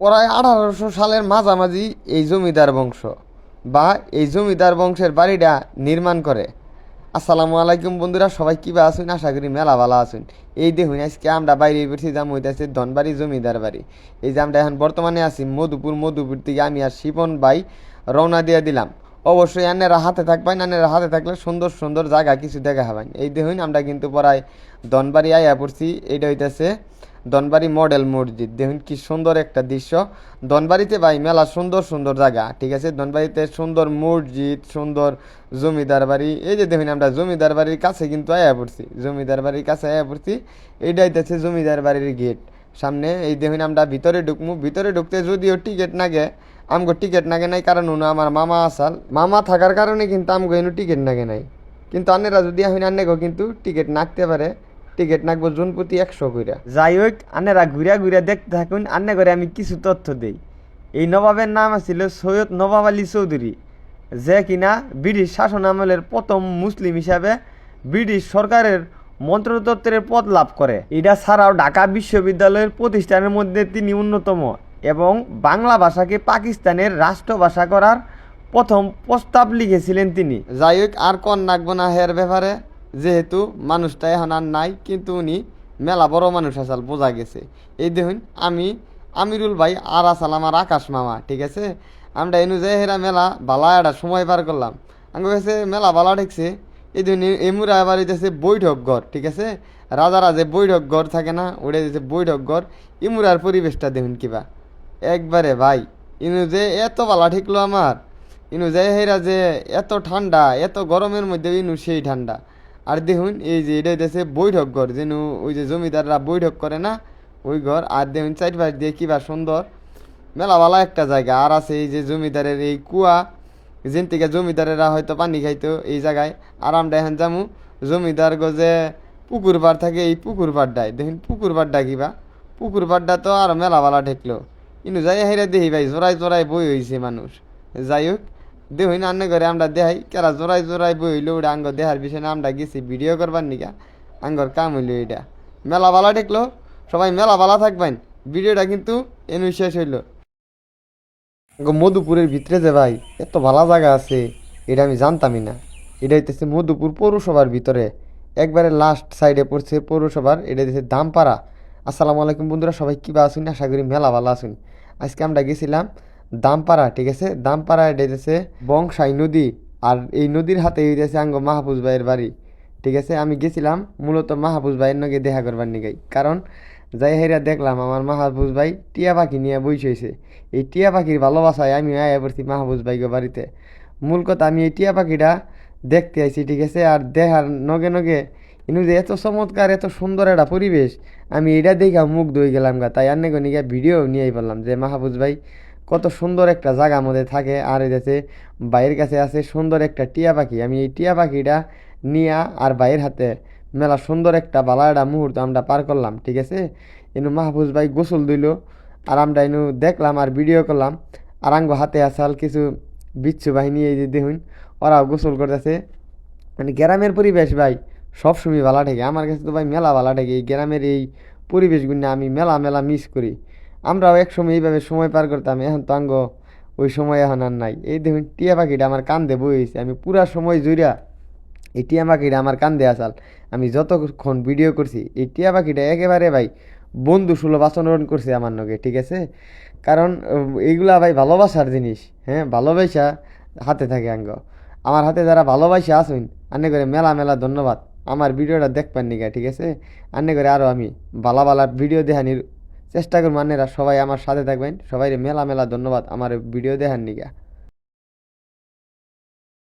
প্রায় আঠারোশো সালের মাঝামাঝি এই জমিদার বংশ বা এই জমিদার বংশের বাড়িটা নির্মাণ করে। আসসালামু আলাইকুম বন্ধুরা, সবাই কিবা আছেন? আশা করি মেলা ভালো আছেন। এই দেখুন, আজকে আমরা বাইরে বেরছি দাম হইতেছে ধনবাড়ি জমিদার বাড়ি। এই যে আমরা এখন বর্তমানে আছি মধুপুর মধুপুর থেকে আমি আর শিপন ভাই রওনা দিয়ে দিলাম। অবশ্যই আন্নেরা হাতে থাকবেন, আন্নেরা হাতে থাকলে সুন্দর সুন্দর জায়গা কিছু দেখা হবেন। এই দেখুন, আমরা কিন্তু প্রায় ধনবাড়ি আইয়া পড়ছি, এইটা হইতেছে ধনবাড়ি মডেল মসজিদ। দেখুন কি সুন্দর একটা দৃশ্য। দনবাড়িতে ভাই মেলা সুন্দর সুন্দর জায়গা, ঠিক আছে? দনবাড়িতে সুন্দর মসজিদ, সুন্দর জমিদার বাড়ি। এই যে দেখুন আমরা জমিদার বাড়ির কাছে কিন্তু আয়া পড়ছি। জমিদার বাড়ির কাছে আয়া পড়ছি। এইটাই হইতেছে জমিদার বাড়ির গেট। সামনে এই দেখুন আমরা ভিতরে ঢুকমু। ভিতরে ঢুকতে যদিও টিকিট নাগে, আমগো টিকিট নাগে নাই, কারণ উনি আমার মামা আসাল। মামা থাকার কারণে কিন্তু আমগো এনু টিকিট নাগে নাই। কিন্তু আন্নেরা যদি এখন আন্নেগো কিন্তু টিকিট নাকতে পারে। টিকিট নাকবো জুন প্রতি একশো কইরা। যাই হোক আন্নেরা ঘুরিয়া ঘুরিয়া দেখতে থাকুন আন্নে করে আমি কিছু তথ্য দেই। এই নবাবের নাম ছিল সৈয়দ নবাব আলী চৌধুরী যে কিনা ব্রিটিশ শাসন আমলের প্রথম মুসলিম হিসাবে ব্রিটিশ সরকারের মন্ত্রতত্ত্বের পদ লাভ করে। এটা ছাড়াও ঢাকা বিশ্ববিদ্যালয়ের প্রতিষ্ঠানের মধ্যে তিনি অন্যতম এবং বাংলা ভাষাকে পাকিস্তানের রাষ্ট্রভাষা করার প্রথম প্রস্তাব লিখেছিলেন তিনি। যাই হোক আর কন নাকবো না হের ব্যাপারে? যেহেতু মানুষটা এখন আর নাই, কিন্তু উনি মেলা বড় মানুষ আসাল, বোঝা গেছে। এই দেখুন, আমি, আমিরুল ভাই, আর আসাল আমার আকাশ মামা, ঠিক আছে? আমরা এনু যে হেরা মেলা বালা একটা সময় পার করলাম। আমি কাছে মেলা বালা ঠেকছে এই দিন এমুরা আবার হইতেছে বৈঠক ঘর, ঠিক আছে? রাজারা যে বৈঠক ঘর থাকে না, ওটা হইতেছে বৈঠক ঘর। ইমুরার পরিবেশটা দেখুন কিবা। একবারে ভাই, ইনু যে এত বালা ঠেকলো আমার, ইনু যে হেরা যে এত ঠান্ডা, এত গরমের মধ্যে ইনু সেই ঠান্ডা। আর দেখুন, এই যে এটা হইতেছে বৈঠক ঘর, যেন ওই যে জমিদাররা বৈঠক করে না, ওই ঘর। আর দেখুন, চারপাশ দিয়ে কিবা সুন্দর মেলাওয়ালা একটা জায়গা। আর আছে এই যে জমিদারের এই কুয়া, যেন থেকে জমিদারেরা হয়তো পানি খাইতো এই জায়গায়। আর আমরা এখন যামু, জমিদার গজে পুকুর পাড় থাকে, এই পুকুর পাড়টায়। দেখুন, পুকুর পাড়টা কিবা পুকুর পাড়টা তো আর মেলাওয়ালা ঠেকলো। কিন্তু যাই হেরে দেখি ভাই জোড়াই জোড়াই বই হইছে মানুষ। যাই হোক দেখুন আন্নে করে আমরা দেখাই কেরা জোড়াই জোড়াই বই হইল আঙ্গ দেখার বিষয়ে আমরা গেছি ভিডিও করবার নিকা আঙ্গর কাম হইল এটা মেলা বালা ঠেকলো সবাই মেলা বালা থাকবেন ভিডিওটা কিন্তু এনু শেষ হইল। মধুপুরের ভিতরে যে ভাই, এত ভালো জায়গা আছে, এটা আমি জানতামই না। এটা হইতেছে মধুপুর পৌরসভার ভিতরে। একবারে লাস্ট সাইডে পড়ছে পৌরসভার, এটা হইতেছে দামপাড়া। আসসালামু আলাইকুম বন্ধুরা, সবাই কিবা আসুন আশা করি মেলা ভালো আসুন আজকে আমরা গেছিলাম দামপাড়া, ঠিক আছে? দামপাড়া এটা হইতেছে বংশাই নদী আর এই নদীর হাতে হইতেছে আঙ্গ মাহফুজ ভাইয়ের বাড়ি, ঠিক আছে? আমি গেছিলাম মূলত মাহফুজ ভাইয়ের নগে দেখা করবার নিগাই। কারণ যাই হেরা দেখলাম আমার মাহফুজ ভাই টিয়া পাখি নিয়ে বইস হয়েছে এই টিয়া পাখির ভালোবাসায় আমি আয়া পড়ছি মাহফুজ ভাইকে বাড়িতে। মূল কথা আমি এই টিয়া পাখিটা দেখতে আইছি, ঠিক আছে? আর দেখার নগে নগে ইনু যে এত চমৎকার, এত সুন্দর একটা পরিবেশ, আমি এটা দেখা মুখ হয়ে গেলাম গা। তাই আন্নে গনিকা ভিডিও নিয়ে পারলাম যে মাহফুজ ভাই কত সুন্দর একটা জায়গার মধ্যে থাকে। আর এদেশে বাইরের কাছে আছে সুন্দর একটা টিয়া পাখি। আমি এই টিয়া পাখিটা নিয়া আর বাইরের হাতে মেলা সুন্দর একটা বালা একটা মুহূর্ত আমরা পার করলাম, ঠিক আছে? এনু মাহফুজ ভাই গোসল দিল আর আমরা এনু দেখলাম আর ভিডিও করলাম। আর আঙ্গ হাতে আসাল কিছু বিচ্ছু বাহিনী এই যে দেখুন, ওরাও গোসল করতেছে। মানে গ্রামের পরিবেশ ভাই সবসময় ভালো ঠেকে। আমার কাছে তো ভাই মেলা ভালো থাকে এই গ্রামের এই পরিবেশগুলো আমি মেলা মেলা মিস করি। আমরাও এক সময় এইভাবে সময় পার করতাম, এখন তো আঙ্গ ওই সময় এখন আর নাই। এই দেখুন, টিয়া পাখিটা আমার কান্দে বইছে আমি পুরা সময় জুড়া এই টিয়া পাখিটা আমার কান্দে আসাল আমি যতক্ষণ ভিডিও করছি, এই টিয়া পাখিটা একেবারে ভাই বন্ধু সুলভ আচরণ করছে আমার নগে, ঠিক আছে? কারণ এইগুলা ভাই ভালোবাসার জিনিস হ্যাঁ? ভালোবাসা হাতে থাকে আঙ্গ। আমার হাতে যারা ভালোবাসা আসুন আন্নে করে মেলা মেলা ধন্যবাদ। আমার ভিডিওটা দেখবেন নিকা ঠিক আছে? আন্নে করে আরও আমি বালা বালা ভিডিও দেখানির চেষ্টা করুন মানেরা সবাই আমার সাথে থাকবেন। সবাই মেলা মেলা ধন্যবাদ। আমার ভিডিও দেখার নিকা